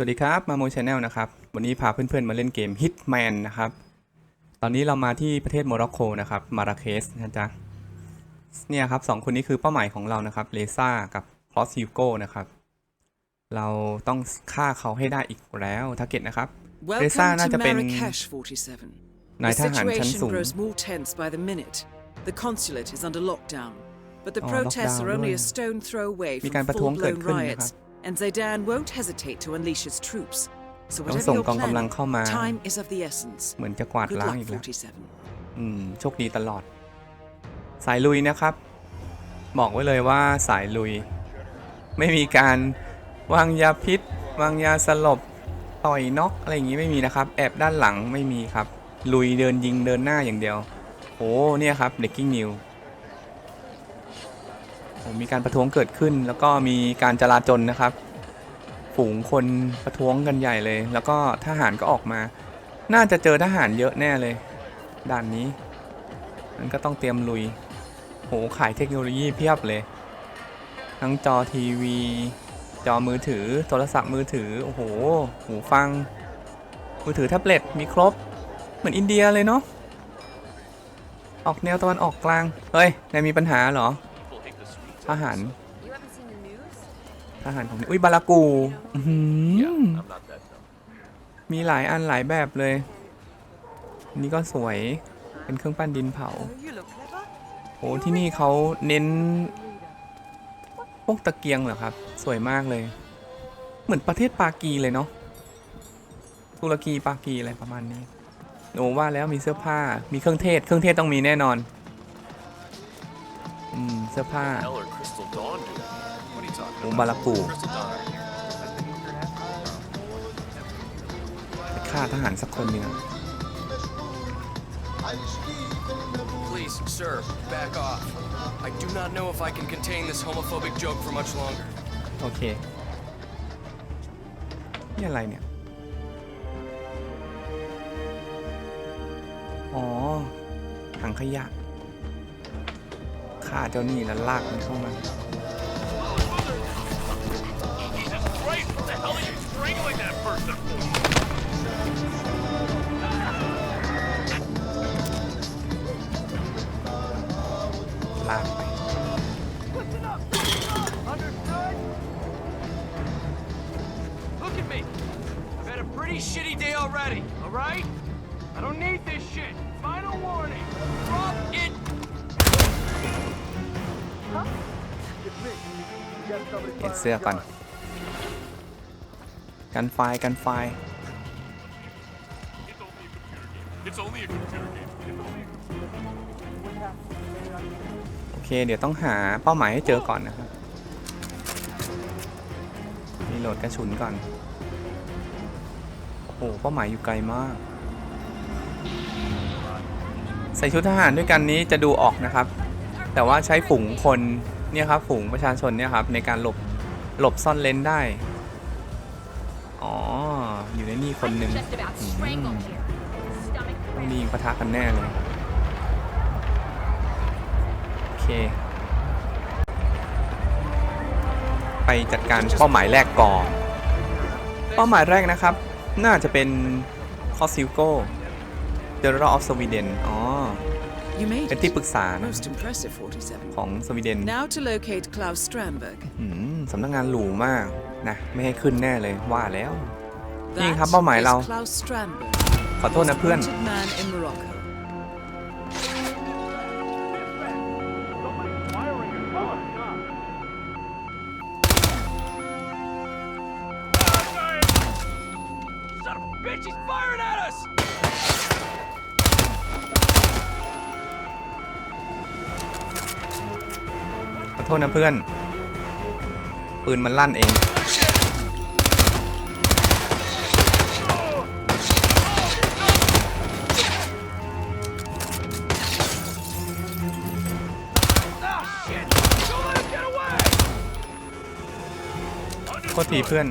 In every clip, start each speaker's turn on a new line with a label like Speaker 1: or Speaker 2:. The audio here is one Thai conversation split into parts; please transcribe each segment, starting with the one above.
Speaker 1: สวัสดีครับ มาโมชแนลนะครับ วันนี้พาเพื่อนๆมาเล่นเกม Hitman นะครับ ตอนนี้เรามาที่ประเทศโมร็อกโกนะครับ มาราเคสนะจ๊ะ เนี่ยครับสองคนนี้คือเป้าหมายของเรานะครับ เลซ่ากับคลอสฮิวโกนะครับ เราต้องฆ่าเขาให้ได้อีกแล้วทาร์เก็ตนะครับ
Speaker 2: Welcome
Speaker 1: น่า
Speaker 2: to
Speaker 1: จะเป็น
Speaker 2: Marrakesh 47.
Speaker 1: นาย
Speaker 2: The
Speaker 1: ทหารชั้น
Speaker 2: situation
Speaker 1: สูง
Speaker 2: grows more tense by the minute. The consulate is under lockdown, but the
Speaker 1: Oh,
Speaker 2: protests
Speaker 1: lockdown
Speaker 2: are only
Speaker 1: ด้วย
Speaker 2: a stone throw away
Speaker 1: มี
Speaker 2: from
Speaker 1: การประท้วงเกิด
Speaker 2: full-blown
Speaker 1: ขึ้นนะครับ
Speaker 2: riots, and Zaidan won't hesitate to unleash his troops. So
Speaker 1: ต้อง
Speaker 2: whatever
Speaker 1: ส่ง
Speaker 2: you're
Speaker 1: กองกำลัง
Speaker 2: planning,
Speaker 1: เข้ามา
Speaker 2: time is of the essence.
Speaker 1: เหมือนจะกวาด
Speaker 2: Good
Speaker 1: ล้าง
Speaker 2: luck,
Speaker 1: อีกแล้ว
Speaker 2: 47.
Speaker 1: อืม โชคดีตลอด สายลุยนะครับ บอกไว้เลยว่าสายลุย ไม่มีการวางยาพิษ วางยาสลบ ต่อยน็อกอะไรอย่างนี้ไม่มีนะครับ แอบด้านหลังไม่มีครับ ลุยเดินยิงเดินหน้าอย่างเดียว โอ้เนี่ยครับ breaking news โอ้ มีการประท้วงเกิดขึ้น แล้วก็มีการจลาจลนะครับ ฝูงคนประท้วงกันใหญ่เลย แล้วก็ทหารก็ออกมา น่าจะเจอทหารเยอะแน่เลย ด่านนี้ มันก็ต้องเตรียมลุย โหขายเทคโนโลยีเพียบเลย ทั้งจอทีวี จอมือถือ โทรศัพท์มือถือ โอ้โห หูฟัง มือถือแท็บเล็ต มีครบ เหมือนอินเดียเลยเนาะออกแนวตะวันออกกลาง เฮ้ยนายมีปัญหาเหรอ ทหาร
Speaker 3: You haven't seen the news?
Speaker 1: ทหารของอุ้ยบารากูอื้อหือมีหลายอันหลายแบบเลย นี่ก็สวย เป็นเครื่องปั้นดินเผา
Speaker 3: you look clever.
Speaker 1: โอ้ที่นี่เขาเน้นพวกตะเกียงเหรอครับ สวยมากเลย เหมือนประเทศปากีเลยเนาะ ตุรกีปากีอะไรประมาณนี้โอ้ว่าแล้วมีเสื้อผ้า มีเครื่องเทศ เครื่องเทศต้องมีแน่นอนอืมเสื้อผ้า
Speaker 4: Hell or Crystal Dawn do? What are you talking
Speaker 1: โอ้บารากู
Speaker 4: Crystal Dawn.
Speaker 1: ไปฆ่าทหารสักคนหนึ่งอะ
Speaker 4: Please, sir, back off. I do not know if I can contain this homophobic joke for much longer.
Speaker 1: โอเค นี่อะไรเนี่ย อ๋อถังขยะ ฆ่าเจ้านี่แล้วลากมันเข้ามา
Speaker 4: Jesus Christ, what the hell are you strangling that person for?
Speaker 1: ลากไป เก็บเสื้อก่อน กันไฟกันไฟ
Speaker 4: It's only a computer game.
Speaker 1: โอเค เดี๋ยวต้องหาเป้าหมายให้เจอก่อนนะครับรีโหลดกระสุนก่อน โอ้โห เป้าหมายอยู่ไกลมาก ใส่ชุดทหารด้วยกันนี้จะดูออกนะครับ แต่ว่าใช้ฝูงคน เนี่ยครับฝูงประชาชนเนี่ยครับในการหลบหลบซ่อนเลนได้ อ๋อ อยู่ในนี่คนหนึ่ง
Speaker 3: Just about strangled here. Stomach
Speaker 1: ต้อง
Speaker 3: cramp.
Speaker 1: มียิงปะทะกันแน่เลย โอเค ไปจัดการเป้าหมายแรกก่อน เป้าหมายแรกนะครับ น่าจะเป็นคอสซิลโกเดอร์ออฟสวีเดนอ๋อ
Speaker 2: You made
Speaker 1: เป็นที่
Speaker 2: it.
Speaker 1: ปรึกษานะ
Speaker 2: Most impressive, 47.
Speaker 1: ของสวีเดน
Speaker 2: Now to locate Klaus Strandberg.
Speaker 1: อืมสำนักงานหรูมากนะ ไม่ให้ขึ้นแน่เลยว่าแล้ว
Speaker 2: That
Speaker 1: นี่ครับเป้าหมายเรา
Speaker 2: is Klaus Strandberg,
Speaker 1: ขอโทษนะ
Speaker 2: most
Speaker 1: เพื่อน โทษนะเพื่อน ปืนมันลั่นเอง โทษทีเพื่อน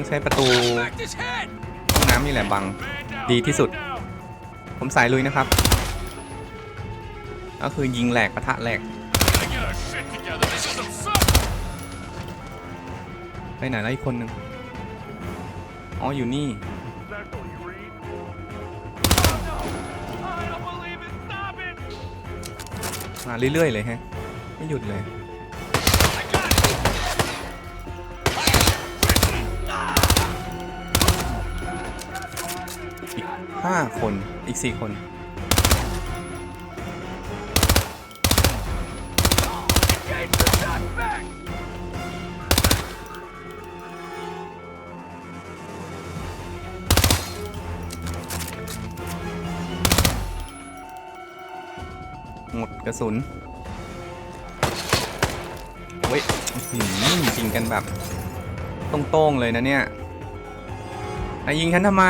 Speaker 1: ต้องใช้ประตูห้องน้ำนี่แหละบัง ดีที่สุด ผมสายลุยนะครับ ก็คือยิงแหลกปะทะแหลกไปไหนแล้วอีกคนหนึ่งอ๋ออยู่นี่มาเรื่อยๆเลยฮะ ไม่หยุดเลย ห้าคนอีกสี่คน หมดกระสุนเว้ยยิงกันแบบตรงๆเลยนะเนี่ยนายยิงฉันทำไม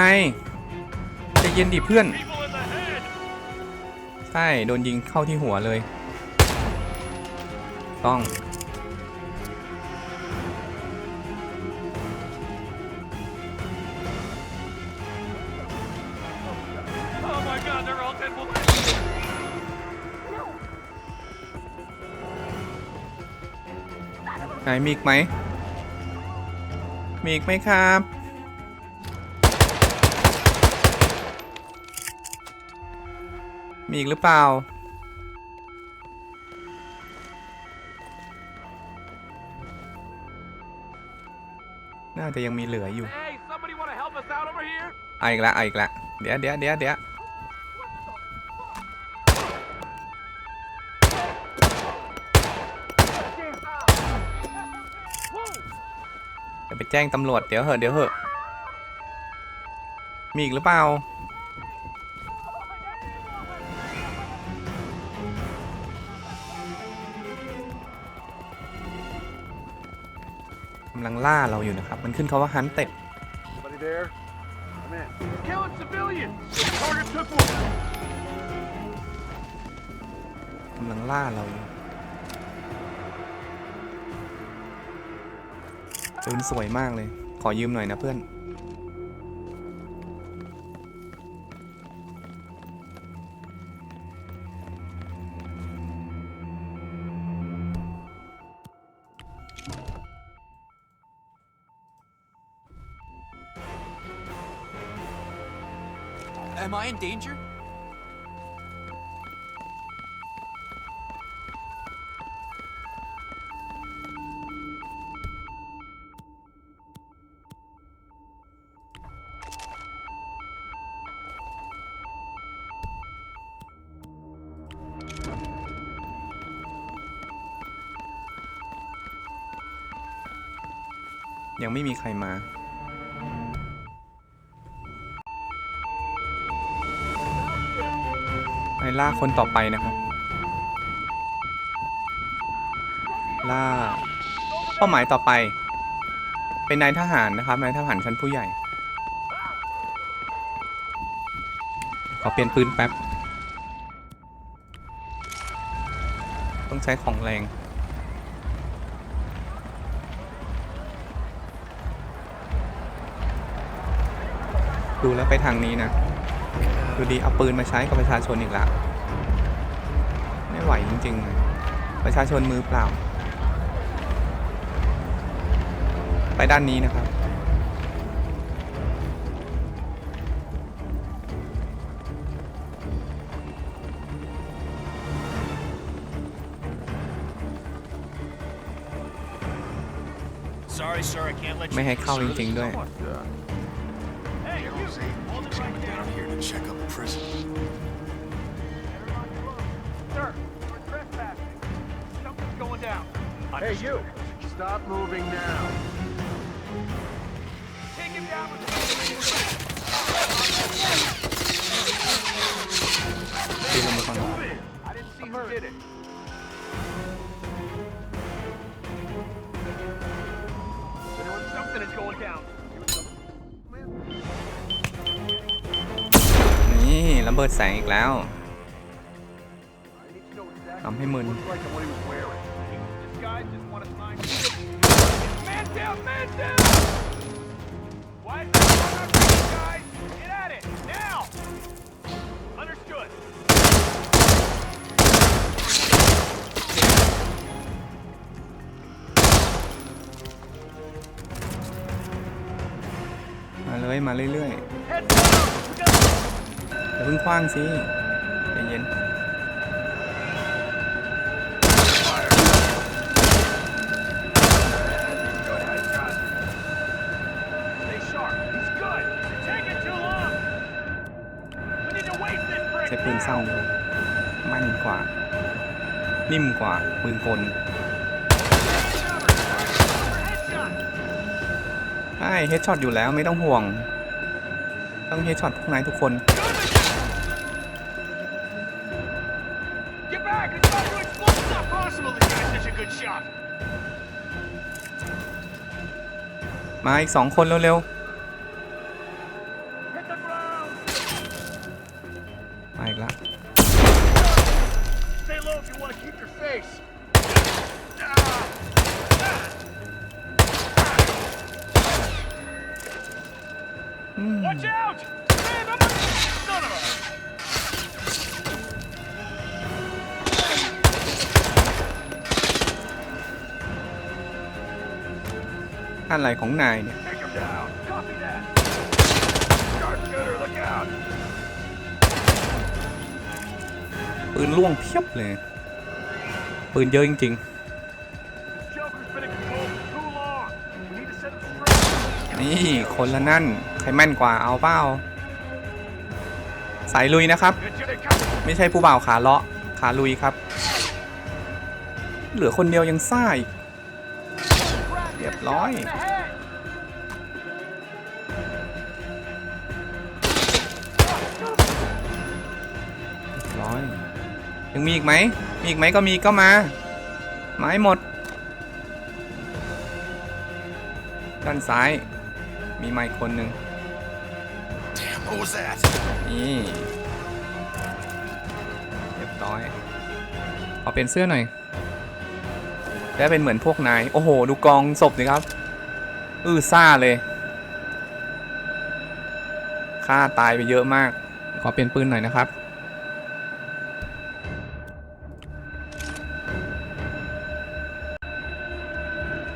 Speaker 1: ใจะเย็นดิเพื่อน ใช่ โดนยิงเข้าที่หัวเลย ต้อง ไหนมีอีกไหม มีอีกไหมครับ มีอีกหรือเปล่า น่าจะยังมีเหลืออยู่
Speaker 4: Hey, somebody want to help us out over here?
Speaker 1: เอาอีกละเอาอีกละเดี๋ยวเดี๋ยวเดี๋ยวเดี๋ยวจะไปแจ้งตำรวจเดี๋ยวเหอะเดี๋ยวเหอะมีอีกหรือเปล่า ลังล่าเราอยู่นะครับ มันขึ้นคาว่าฮันเต็ด
Speaker 5: Anybody there? Come in.
Speaker 4: Killing civilians. Target took one.
Speaker 1: กำลังล่าเราอยู่ปืนสวยมากเลย ขอยืมหน่อยนะเพื่อน
Speaker 6: danger?
Speaker 1: ยังไม่มีใครมา ล่าคนต่อไปนะครับ ล่า เป้าหมายต่อไป เป็นนายทหารนะครับ นายทหารชั้นผู้ใหญ่ ขอเปลี่ยนปืนแป๊บ ต้องใช้ของแรงดูแล้วไปทางนี้นะ ดูดีเอาปืนมาใช้กับประชาชนอีกแล้ว ไม่ไหวจริง ๆ ประชาชนมือเปล่า ไปด้านนี้นะครับ
Speaker 4: Sorry, sir, I can't let
Speaker 1: ไม่ให้เข้าจริง ๆ ด้วย
Speaker 4: Hey, you. Hold it right there.
Speaker 5: Down here to check out the prison. Hey, you! Stop moving now.
Speaker 4: Take him down with
Speaker 1: ปืนลงมาก่อน
Speaker 4: Move it. I didn't see who did it. Something is going down.
Speaker 1: นี่ระเบิดแสงอีกแล้ว
Speaker 5: I need to know exactly
Speaker 1: ทำให้มึน มาเลย มาเรื่อยๆอย่าเพิ่งคว้างสิ ช้ปืนสั้นดูมั่นกว่า นิ่มกว่าปืนกล
Speaker 4: Headshot.
Speaker 1: ใช่เฮดช็อตอยู่แล้วไม่ต้องห่วง ต้องเฮดช็อตทุกนายทุกคน
Speaker 4: Get back! It's about to explode! It's not possible this guy's such a good shot.
Speaker 1: มาอีกสองคนเร็ว
Speaker 4: Hit
Speaker 1: อะไรของนายเนี่ย ปืนล่วงเพียบเลย ปืนเยอะจริงๆ นี่คนละนั่น ใครแม่นกว่าเอาเป้าสายลุยนะครับ ไม่ใช่ผู้บ่าวขาเลาะขาลุยครับ เหลือคนเดียวยังซ่าอีก รียบร้อย
Speaker 4: In the head.
Speaker 1: ร้อยยังมีอีกไหม มีอีกไหมก็มีก็มา ไม้หมด ด้านซ้าย มีไม้คนหนึ่ง
Speaker 5: Damn, what was that?
Speaker 1: นี่เรียบร้อยขอเป็นเสื้อหน่อย ได้เป็นเหมือนพวกนาย โอ้โห ดูกองศพสิครับ อื้อซ่าเลยฆ่าตายไปเยอะมาก ขอเปลี่ยนปืนหน่อยนะครับ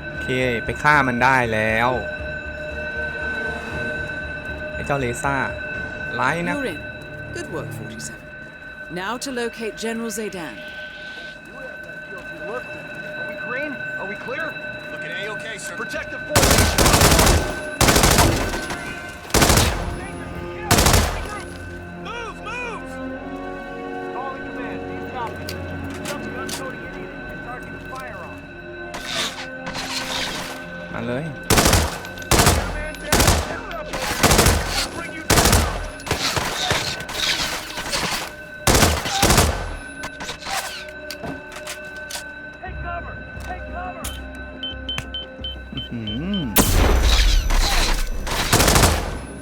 Speaker 1: โอเค ไปฆ่ามันได้แล้วไอ้เจ้าเลซ่าไล่นะ
Speaker 2: Good work, 47. Now to locate General Zaydan.
Speaker 4: Are we clear?
Speaker 5: Looking A-OK, sir.
Speaker 4: Protective force. Move, move!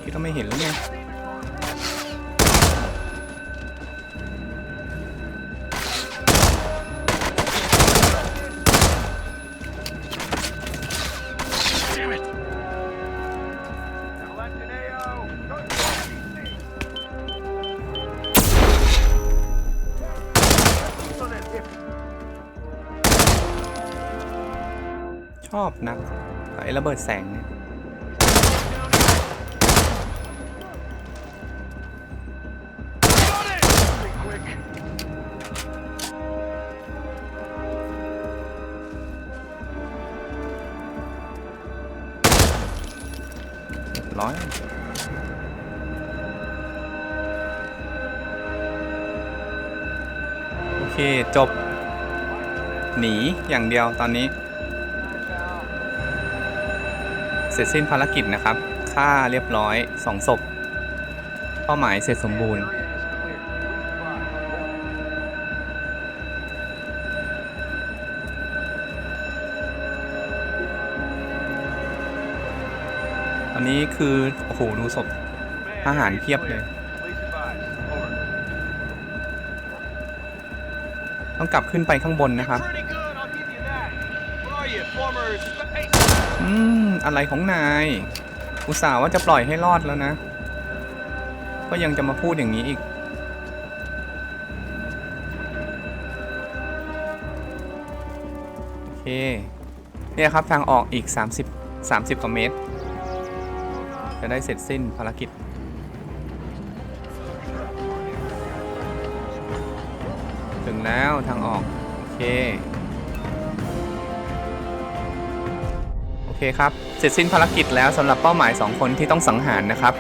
Speaker 1: คิดว่าไม่เห็นแล้วไง อบนักไอ้ระเบิดแสงเนี่ยร้อยโอเค จบ หนีอย่างเดียวตอนนี้ เสร็จสิ้นภารกิจนะครับฆ่าเรียบร้อยสองศพเป้าหมายเสร็จสมบูรณ์ ตอนนี้คือ โอ้โห ดูศพทหารเพียบเลย ต้องกลับขึ้นไปข้างบนนะครับ อืม อะไรของนาย อุตส่าห์ว่าจะปล่อยให้รอดแล้วนะ ก็ยังจะมาพูดอย่างนี้อีก โอเค เนี่ยครับทางออกอีก 30 30กว่าเมตร จะได้เสร็จสิ้นภารกิจถึงแล้วทางออก โอเค เคครับเสร็จสิ้นภารกิจแล้วสำหรับเป้าหมาย 2 คนที่ต้องสังหารนะครับ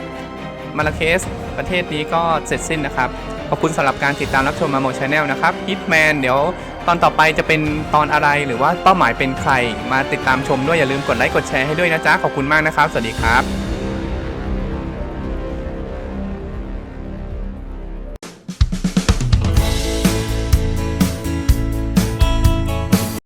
Speaker 1: มาลาเคส ประเทศนี้ก็เสร็จสิ้นนะครับ ขอบคุณสำหรับการติดตามรับชมมาโมชแนลนะครับฮิตแมนเดี๋ยวตอนต่อไปจะเป็นตอนอะไรหรือว่าเป้าหมายเป็นใคร มาติดตามชมด้วยอย่าลืมกดไลค์กดแชร์ให้ด้วยนะจ๊ะขอบคุณมากนะครับ สวัสดีครับ